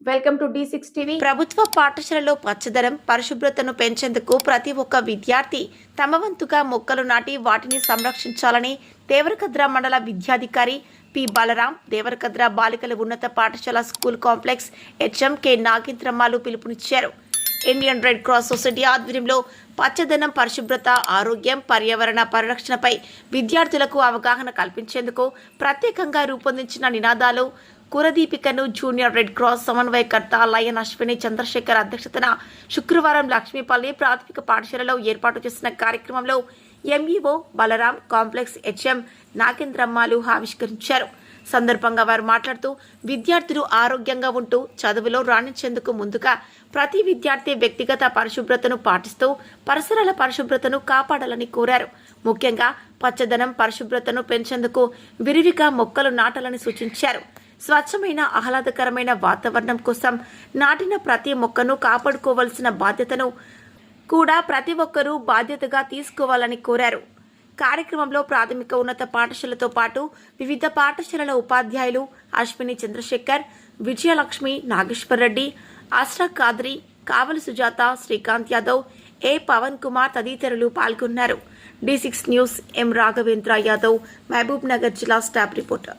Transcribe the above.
Welcome to six TV ప్రభుత్వ పాఠశాలలో పచ్చదనం పరిశుభ్రతను పెంచేందుకు ప్రతి ఒక్క విద్యార్థి తమ వంతుగా మొక్కలు నాటి వాటిని సంరక్షించాలని దేవరకద్ర మండల విద్యాధికారి పి బలరాం దేవరకద్ర బాలికల ఉన్నత పాఠశాల స్కూల్ కాంప్లెక్స్ హెచ్ఎంకే నాగేంద్రమ్మాలు పిలుపునిచ్చారు. ఇండియన్ రెడ్ క్రాస్ సొసైటీ ఆధ్వర్యంలో పచ్చదనం పరిశుభ్రత ఆరోగ్యం పర్యావరణ పరిరక్షణపై విద్యార్థులకు అవగాహన కల్పించేందుకు ప్రత్యేకంగా రూపొందించిన నినాదాలు కురదీపికను జూనియర్ రెడ్ క్రాస్ సమన్వయకర్త లయన్ అశ్విని చంద్రశేఖర్ అధ్యక్షతన శుక్రవారం లక్ష్మీపల్లి ప్రాథమిక పాఠశాలలో ఏర్పాటు చేసిన కార్యక్రమంలో ఎంఈఓ బలరాం కాంప్లెక్స్ హెచ్ఎం నాగేంద్రమ్మాలు ఆవిష్కరించారు. సందర్భంగా వారు మాట్లాడుతూ విద్యార్థులు ఆరోగ్యంగా ఉంటూ చదువులో రాణించేందుకు ముందుగా ప్రతి విద్యార్థి వ్యక్తిగత పరిశుభ్రతను పాటిస్తూ పరిసరాల పరిశుభ్రతను కాపాడాలని కోరారు. ముఖ్యంగా పచ్చదనం పరిశుభ్రతను పెంచేందుకు విరివిగా మొక్కలు నాటాలని సూచించారు. స్వచ్ఛమైన ఆహ్లాదకరమైన వాతావరణం కోసం నాటిన ప్రతి మొక్కను కాపాడుకోవాల్సిన బాధ్యతను కూడా ప్రతి ఒక్కరూ బాధ్యతగా తీసుకోవాలని కోరారు. కార్యక్రమంలో ప్రాథమిక ఉన్నత పాఠశాలతో పాటు వివిధ పాఠశాలల ఉపాధ్యాయులు అశ్విని చంద్రశేఖర్ విజయలక్ష్మి నాగేశ్వర్ రెడ్డి ఆశ్రా కాద్రి కావలి సుజాత శ్రీకాంత్ యాదవ్ ఏ పవన్ కుమార్ తదితరులు పాల్గొన్నారు. D six news M Raghavendra Yadav Mahabub Nagar జిల్లా స్టాఫ్ రిపోర్టర్.